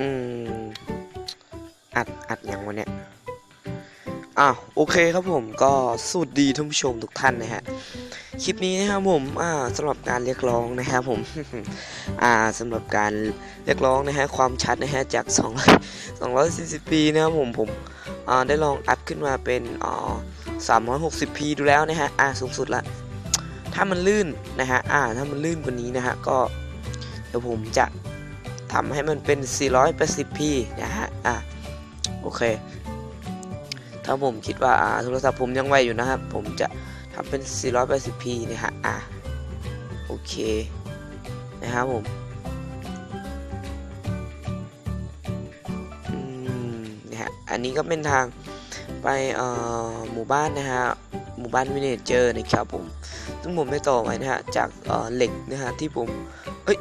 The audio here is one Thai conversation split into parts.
อืม อัด อัดอย่างวันเนี้ยอ้าวโอเคครับผมก็สวัสดีท่านผู้ชมทุกท่านนะฮะคลิปนี้นะครับผมอ่าสำหรับการเรียกร้องนะครับผมอ่าสำหรับการเรียกร้องนะฮะความชัดนะฮะจาก200 240ปีนะครับผมผมอ่าได้ลองอัพขึ้นมาเป็นอ่า 360 p ดูแล้วนะฮะอ่าสูงสุดละถ้ามันลื่นนะฮะอ่าถ้ามันลื่นกว่านี้นะฮะก็เดี๋ยวผมจะ ทำให้มันเป็น 480p นะฮะ อ่าโอเค ถ้าผมคิดว่าอ่าโทรศัพท์ผมยังไหวอยู่นะครับ ผมจะทำเป็น 480p นะฮะ อ่าโอเค นะครับผมอืมนะฮะ อันนี้ก็เป็นทางไปอ่อหมู่บ้านนะฮะ หมู่บ้านวินเนเจอร์นะครับผม ซึ่งผมได้ต่อไว้นะฮะ จากเอ่อเหล็กนะฮะที่ผม เอ้ย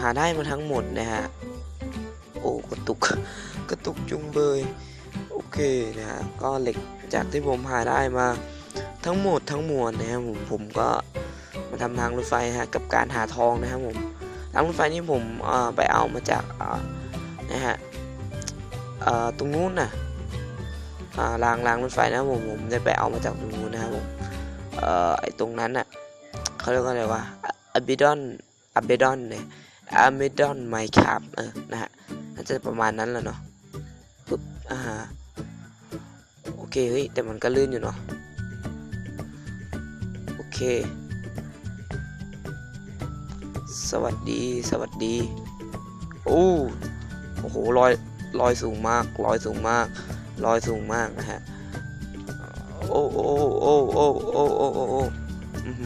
หาได้มาทั้งหมดนะฮะ โอ้กระตุกกระตุกจุงเบย โอเคนะฮะ ก็เหล็กจากที่ผมหาได้มาทั้งหมดทั้งมวลนะครับผมผมก็มาทำทางรถไฟฮะกับการหาทองนะครับผมทางรถไฟนี่ผมไปเอามาจากนะฮะตรงนู้นน่ะอ่ารางรางรถไฟนะผมผมได้ไปเอามาจากตรงนู้นนะครับผมเอ่อไอตรงนั้นน่ะเขาเรียกว่าอะไรวะอะบิดอนอะบิดอนเนี่ย a m เมดอนไม่ขับเออนะฮะน่าจะประมาณนั้นแหละเนาะปุ๊บอ่าโอเคเฮ้ยแต่มันก็ลื่นอยู่เนาะโอเค สวัสดีสวัสดีโอ้โหลอยลอยสูงมากลอยสูงมากลอยสูงมากนะฮะโอ้โอ้โอ้โอ้โอ้โอ้โอ้โ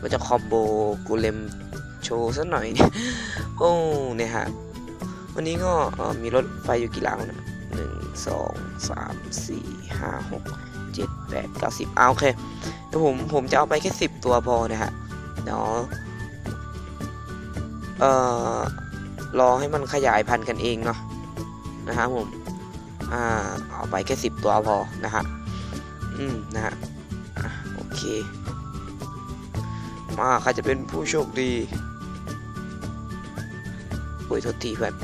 มันจะคอมโบกูเลม โชว์สักหน่อยเนี่ยโอ้เนี่ยฮะ วันนี้ก็มีรถไฟอยู่กี่รางนะหนึ่งสองสามสี่ห้าหกเจ็ดแปดเก้าสิบเอาโอเคเดี๋ยวผมผมจะเอาไปแค่สิบตัวพอนะฮะเดี๋ยวเอ่อรอให้มันขยายพันธุ์กันเองเนาะนะฮะผมอ่าเอาไปแค่สิบตัวพอนะฮะอืมนะฮะโอเคมาใครจะเป็นผู้โชคดี โอ้ยโทษทีเพื่อน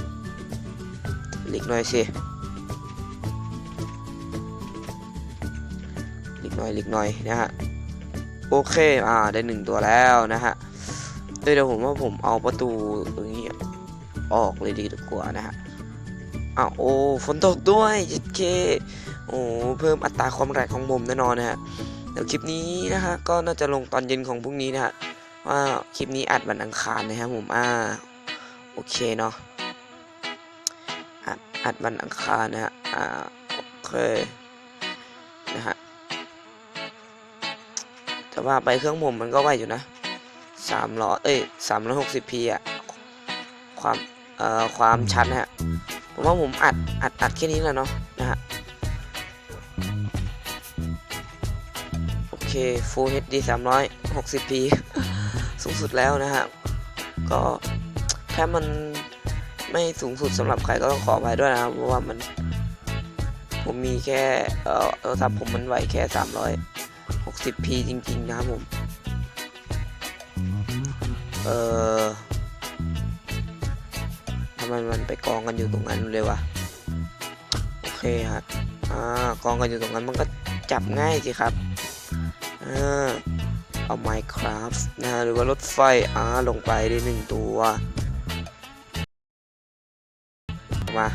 หลีกหน่อยสิหลีกหน่อยหลีกหน่อยนะฮะโอเค อ่า ได้หนึ่งตัวแล้วนะฮะเดี๋ยวผมว่าผมเอาประตูตรงนี้ออกเลยดีกว่านะฮะอ้าวโอ้ฝนตกด้วยจิเคโอ้เพิ่มอัตราความแรงของผมแน่นอนนะฮะเดี๋ยวคลิปนี้นะฮะก็น่าจะลงตอนเย็นของพรุ่งนี้นะฮะว่าคลิปนี้อัดวันอังคารนะครับผมอ่า โอเคเนาะอัดอัดวันอังคารนะฮะอ่าโอเคนะฮะแต่ว่าไปเครื่องผมมันก็ไหวอยู่นะสามร้อยเอ้ยสามร้อยหกสิบพีอะความเอ่อความชัดนะฮะผมว่าผมอัดอัดอัดแค่นี้แหละเนาะนะฮะโอเค Full HD 360p สูงสุดแล้วนะฮะก็ ถ้ามันไม่สูงสุดสำหรับใครก็ต้องขออภัยด้วยนะครับเพราะว่ามันผมมีแค่เออโทรศัพท์ผมมันไหวแค่ 360p จริง ๆ นะครับผม เออทำไมมันไปกองกันอยู่ตรงนั้นเลยวะ โอเคฮะอ่ากองกันอยู่ตรงนั้นมันก็จับง่ายสิครับอ่าเอา Minecraft นะฮะหรือว่ารถไฟอ่าลงไปได้หนึ่งตัว มา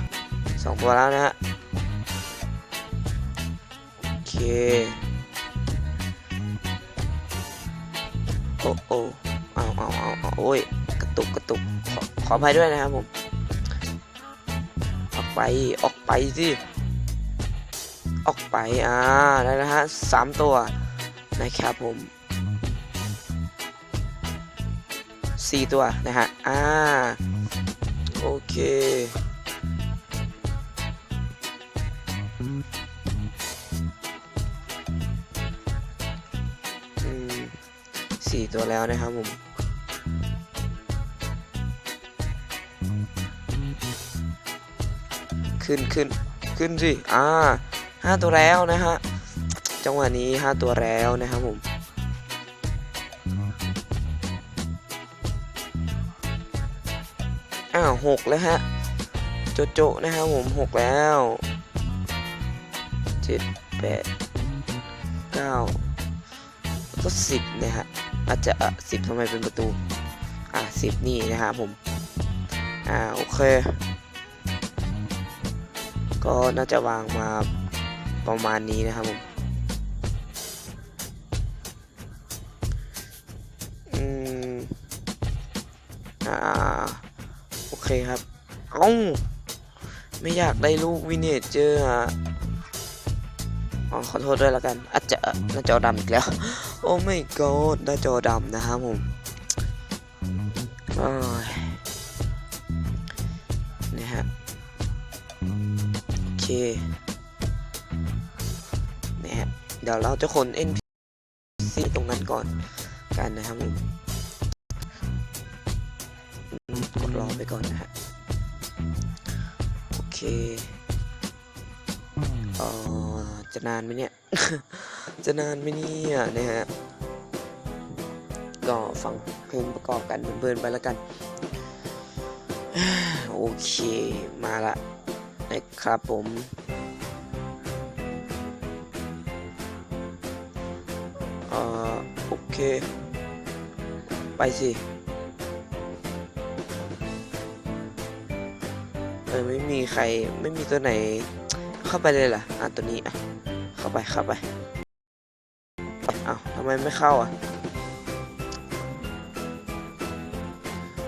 สองตัวแล้วนะฮะโอเคโอ้โอ้เอาเอาเอาเอาโอ้ยกระตุกกระตุกขอขออภัยด้วยนะครับผมออกไปออกไปสิออกไปอ่าได้แล้วฮะสามตัวนะครับผมสี่ตัวนะฮะอ่าโอเค สี่ตัวแล้วนะครับผมขึ้นขึ้นขึ้นสิอ่าห้าตัวแล้วนะฮะจังหวะนี้ห้าตัวแล้วนะครับผมอ้าวหกแล้วฮะ โจโจนะครับผมหกแล้ว จ็ดแปดเก้าแล้วก็สิบนะฮะอาจจะสิบทำไมเป็นประตู อะสิบนี่นะฮะผม อ่าโอเค ก็น่าจะวางมาประมาณนี้นะครับผมอืมอ่าโอเคครับ เอ้า ไม่อยากได้ลูกวินเนจเจอร์อะอ๋อ ขอโทษด้วยล้วกันอาจจะหน้าจอดำอีกแล้ว โอ้ไม่กอดหน้าจอดำนะครับผมนี่ฮะโอเคนี่ฮะเดี๋ยวเราจะขน NPC ตรงนั้นก่อนกันนะครับผมกดรอไปก่อนนะฮะโอเคเออ จะนานไหมเนี่ย จะนานไหมเนี่ยนะฮะ ก็ฟังเพลงประกอบกันเพลินๆไปแล้วกัน โอเค มาละนะครับผมเอ่อโอเค ไปสิเออไม่มีใครไม่มีตัวไหน เข้าไปเลยเหรออะตัวนี้อะเข้าไปเข้าไปเอ้าทำไมไม่เข้าอะ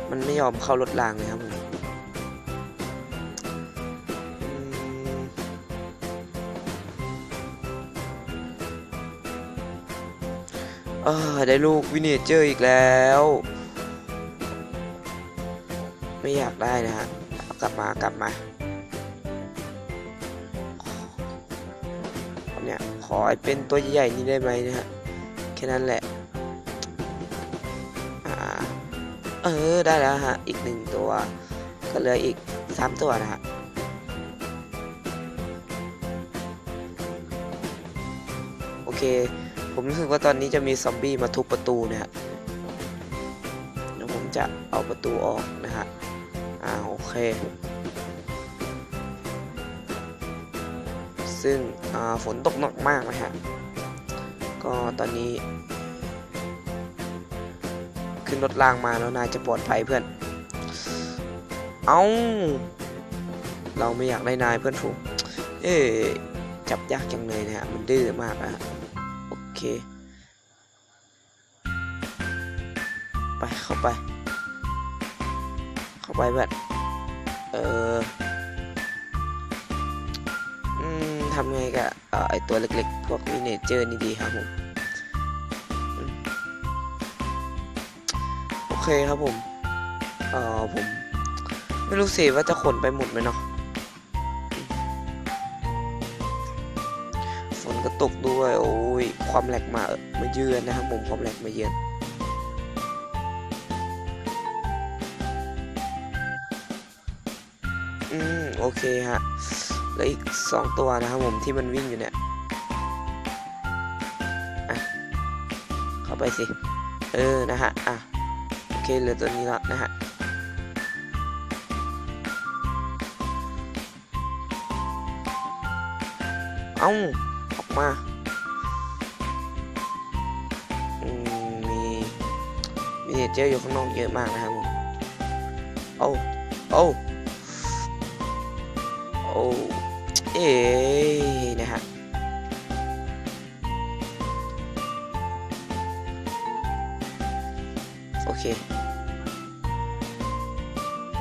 มันไม่ยอมเข้ารถรางเลยครับผมเออได้ลูกวินเนเจอร์อีกแล้ว ไม่อยากได้นะฮะกลับมากลับมา อให้เป็นตัวใหญ่ๆนี้ได้ไหมนะฮะแค่นั้นแหละอ่าเออได้แล้วฮะอีกหนึ่งตัว ก็เหลืออีกสามตัวนะฮะโอเค ผมรู้สึกว่าตอนนี้จะมีซอมบี้มาทุบประตูนะฮะเดี๋ยวผมจะเอาประตูออกนะฮะอ่าโอเค ซึ่งฝนตกหนักมากนะฮะ ก็ตอนนี้ ขึ้นรถรางมาแล้วนายจะปลอดภัยเพื่อน เอาเราไม่อยากได้นายเพื่อนฝูงเอ๊ะจับยากจังเลยนะฮะ มันดื้อมากนะฮะ โอเค ไปเข้าไป เข้าไปเพื่อนเออ ทำไงกับไอตัวเล็กๆ พวกวินเนเจอร์นี่ดีครับผม โอเคครับผม เออผม ไม่รู้สิว่าจะขนไปหมดไหมเนาะฝนก็ตกด้วย โอ้ย ความแหลกมามาเยือนนะครับผม ความแหลกมาเยือนอืม โอเคฮะ แล้วอีกสองตัวนะครับผมที่มันวิ่งอยู่เนี่ยอะเข้าไปสิ เออ นะฮะ อะ โอเค เหลือตัวนี้ล้วนะฮะเอ้าออกมาอืมมีมีเจออยู่ข้างนอกเยอะมากนะครับผมโอ้โอ้โอ้ เอ๊นะฮะโอเค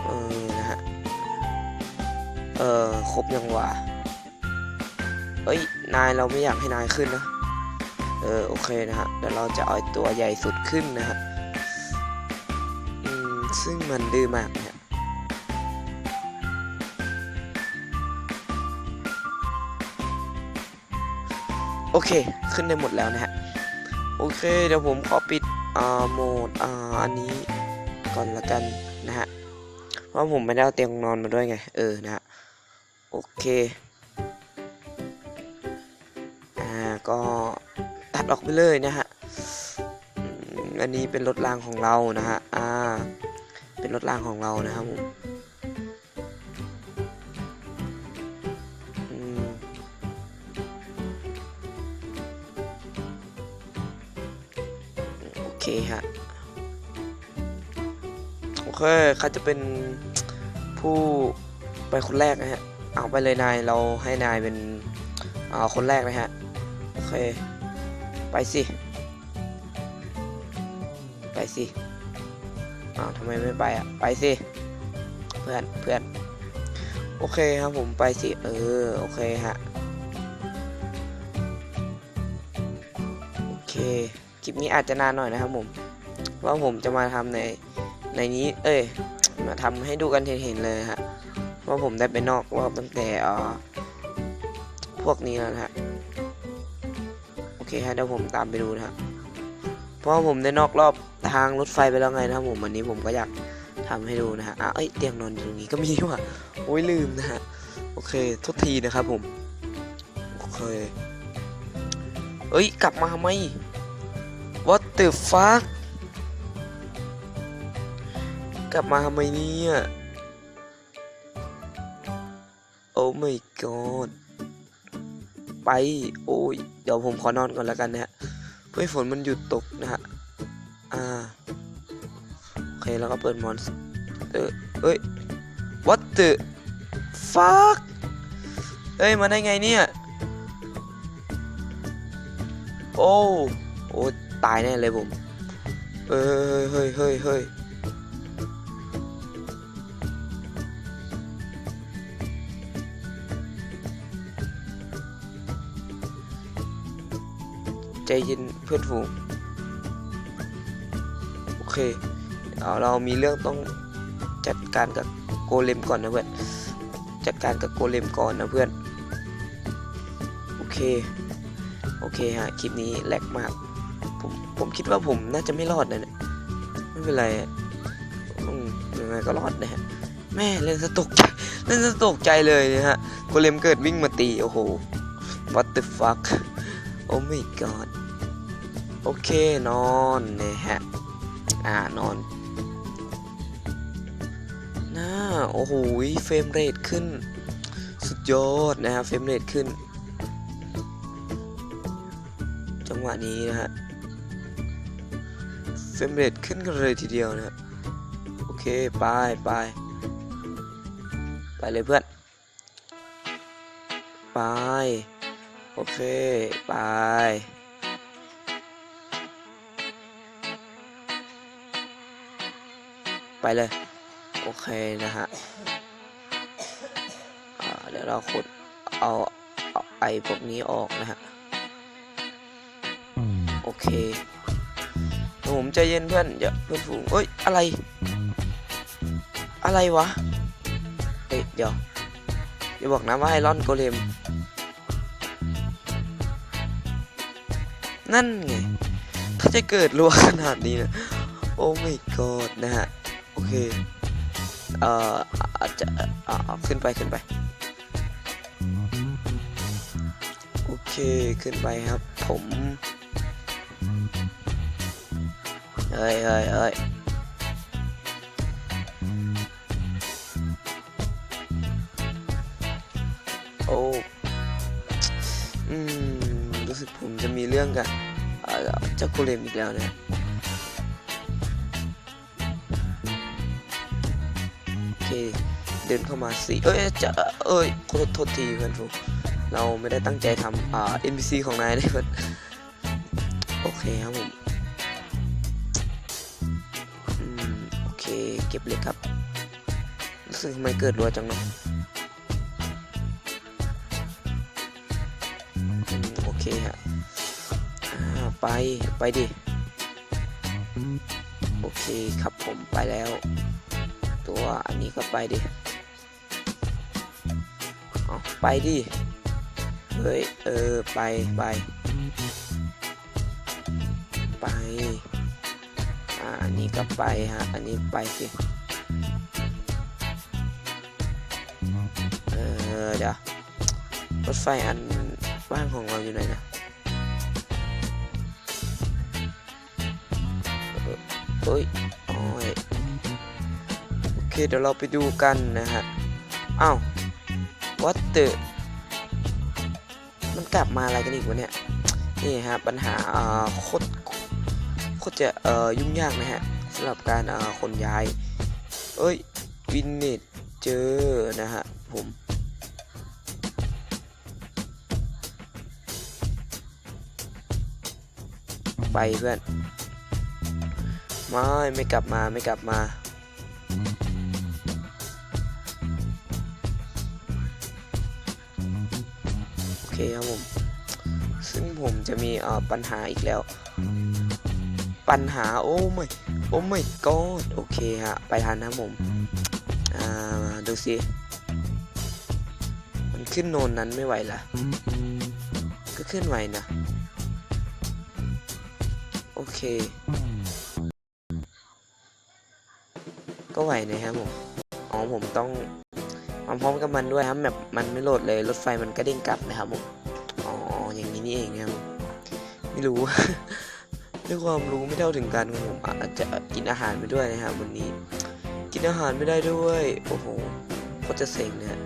เออนะฮะเออครบยังวะเอ้ย นายเราไม่อยากให้นายขึ้นนะเออโอเคนะฮะเดี๋ยวเราจะเอาไอ้ตัวใหญ่สุดขึ้นนะฮะอืมซึ่งมันดื้อมากนะ โอเค ขึ้นได้หมดแล้วนะฮะ โอเค เดี๋ยวผมขอปิดอ่าโหมดอ่าอันนี้ก่อนละกันนะฮะ เพราะผมไม่ได้เอาเตียงนอนมาด้วยไง เออ นะฮะ โอเค อ่า ก็ตัดออกไปเลยนะฮะ อันนี้เป็นรถรางของเรานะฮะ อ่า เป็นรถรางของเรานะครับผม เคใครจะเป็นผู้ไปคนแรกนะฮะ เอาไปเลยนายเราให้นายเป็นอ่าคนแรกนะฮะ โอเค ไปสิ ไปสิอ้าวทำไมไม่ไปอะ ไปสิ เพื่อนเพื่อน โอเคครับผมไปสิ เออ โอเคฮะ โอเค คลิปนี้อาจจะนานหน่อยนะครับผมเพราผมจะมาทำใน ในนี้ เอ้ย มาทำให้ดูกันเห็นๆเลยฮะว่าผมได้ไปนอกรอบตั้งแต่อ่อพวกนี้แล้วนะฮะโอเคฮะเดี๋ยวผมตามไปดูนะฮะเพราะผมได้นอกรอบทางรถไฟไปแล้วไงนะครับผมวันนี้ผมก็อยากทำให้ดูนะฮะอะเอ้ยเตียงนอนอยู่ตรงนี้ก็มีว่ะโอ้ยลืมนะฮะโอเคโทษทีนะครับผมโอเคเอ้ยกลับมาทำไม What the fuck กลับมาทำไมเนี่ย Oh my god ไป โอ้ย เดี๋ยวผมขอนอนก่อนแล้วกันนะฮะ เพื่อให้ฝนมันหยุดตกนะฮะ อ่า โอเค แล้วก็เปิดมอนสเตอร์เอ้ย What the fuck เอ้ย มาได้ไงเนี่ย โอ้ โอ้ ตายแน่เลยผมเอ้ยเฮ้ยเฮ้ยเฮ้ย ใจเย็นเพื่อนฝูง โอเคเอาเรามีเรื่องต้องจัดการกับโกเลมก่อนนะเพื่อน จัดการกับโกเลมก่อนนะเพื่อน โอเค โอเคฮะ คลิปนี้แลกมาก ผมผมคิดว่าผมน่าจะไม่รอดนะเนี่ยไม่เป็นไรอืมยังไงก็รอดนะฮะ แม่เล่นสะตกใจเล่นสะตกใจเลยนะฮะ โกเลมเกิดวิ่งมาตี โอ้โห what the fuck โอ้ my god โอเคนอนนะฮะ อ่านอนน่าโอ้โหเฟรมเรทขึ้น สุดยอดนะฮะเฟรมเรทขึ้น จังหวะนี้นะฮะเฟรมเรทขึ้นกันเลยทีเดียวนะฮะโอเคไปไปไปเลยเพื่อน ไป โอเค ไป ไปเลย โอเคนะฮะเดี๋ยวเราขุดเอาเอาไอพวกนี้ออกนะฮะ โอเคผมใจเย็นเพื่อนอย่าเพื่อนฝูงเอ้ย อะไร อะไรวะเอ้ยเดี๋ยวอย่าบอกนะว่าไอรอนโกเลม นั่นไง ถ้าจะเกิดรัวขนาดนี้นะ โอ้ my god นะฮะ เค เอ่ออาจจะเอ่อขึ้นไปขึ้นไป โอเคขึ้นไปครับ ผมเอ้ยเอ้ยเอ้ยโอ้อืมรู้สึกผมจะมีเรื่องกับเอ่อเจ้าโกเลมอีกแล้วเนะ เคเดินเข้ามาสิเอ้ยจะเอ้ยขอโทษทีเพื่อนผมเราไม่ได้ตั้งใจทำอ่า NPC ของนายนะเพื่อนโอเคครับผมอืมโอเคเก็บเล็กครับรู้สึกทำไมเกิดรัวจังเนาะอืมโอเคฮะไป ไปดิ โอเคครับผมไปแล้ว ตัวอันนี้ก็ไปดิ เอาไปดิ เฮ้ย เออ ไปไป ไป อ่า อันนี้ก็ไปฮะ อันนี้ไปสิ เออ เดี๋ยว รถไฟอันบ้านของเราอยู่ไหนนะเออเอ้ย เคเดี๋ยวเราไปดูกันนะฮะอ้าว what the มันกลับมาอะไรกันอีกวะเนี่ยนี่ฮะปัญหาอ่าโคตรโคตรจะเอ่อยุ่งยากนะฮะสำหรับการเอ่อขนย้าย เอ้ยวินเนตเจอนะฮะผมไปเพื่อนไม่ไม่กลับมาไม่กลับมา คครับผม ซึ่งผมจะมีปัญหาอีกแล้ว ปัญหาโอ้ไม่โอ้ไม่กอดโอเคฮะ ไปทันนะผม อ่า ดูสิ มันขึ้นโนนนั้นไม่ไหวละก็ขึ้นไหวนะ โอเค ก็ไหวนะครับผม อ๋อผมต้อง มาพร้อมกับมันด้วยครับแบบมันไม่โหลดเลย รถไฟมันก็เด้งกลับนะครับผมอ๋ออย่างนี้นี่เองนะครับไม่รู้ด้วยความรู้ไม่เท่าถึงการของผมอาจจะกินอาหารไปด้วยนะครับวันนี้ กินอาหารไม่ได้ด้วยโอ้โหโคตรจะเซ็งเนะฮะ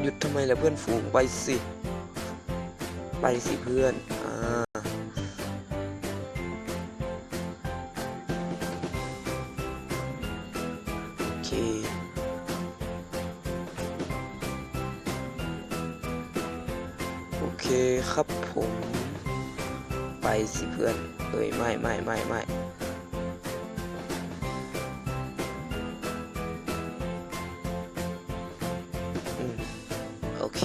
หยุดทำไมล่ะเพื่อนฝูงไปสิ ไปสิเพื่อน พื่อนเอ้ยไม่ไม่ไม่ไม่โอเค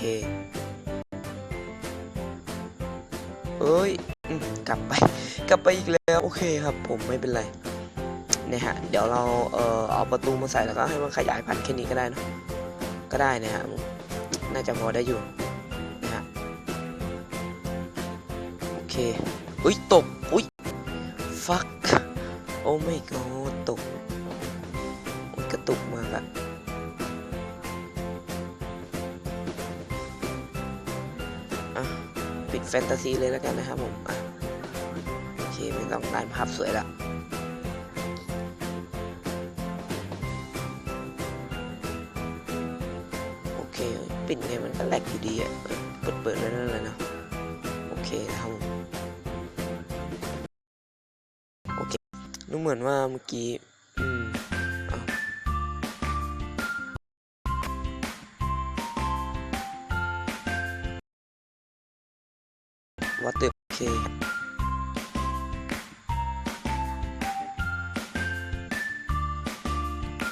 เอ้ยอกลับไป กลับไปอีกแล้ว โอเคครับผมไม่เป็นไรเนี่ยฮะเดี๋ยวเราเอ่อเอาประตูมาใส่แล้วก็ให้มันขยายพันธุ์แค่นี้ก็ได้เนะก็ได้นะฮะน่าจะพอได้อยู่นะฮะโอเค อุ้ยตก อุ้ย ฟัก โอ้ไม่ก็ตกโอ้ยกระตุกมากอะอะปิดแฟนตาซีเลยแล้วกันนะครับผมอะโอเคไม่ต้องการภาพสวยละโอเค ปิดไงมันก็แหลกอยู่ดีอะเปิดเปิดไว้วนั่นแหละเนาะ มือนว่าเมื่อกี้ อืมอ้าววัดเตอร์โอเค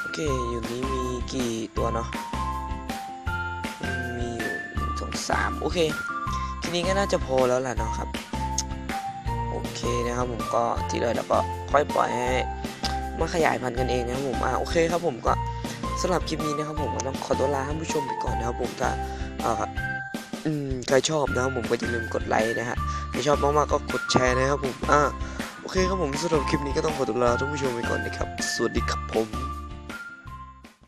โอเค อยู่นี้มีกี่ตัวเนาะมีอยู่หนึ่งสองสามโอเค ทีนี้ก็น่าจะพอแล้วล่ะเนาะครับ โอเคนะครับผมก็ที่เลือเราก็ ค่อยปล่อยให้มาขยายพันธุ์กันเองนะครับผมอ่าโอเคครับผมก็สำหรับคลิปนี้นะครับผมก็ต้องขอตัวลาท่านผู้ชมไปก่อนนะครับผมถ้าเอ่ออืมใครชอบนะครับผมก็อย่าลืมกดไลค์นะฮะใครชอบมากๆก็กดแชร์นะครับผมอ่าโอเคครับผมสำหรับคลิปนี้ก็ต้องขอตัวลาท่านผู้ชมไปก่อนนะครับ สวัสดีครับผม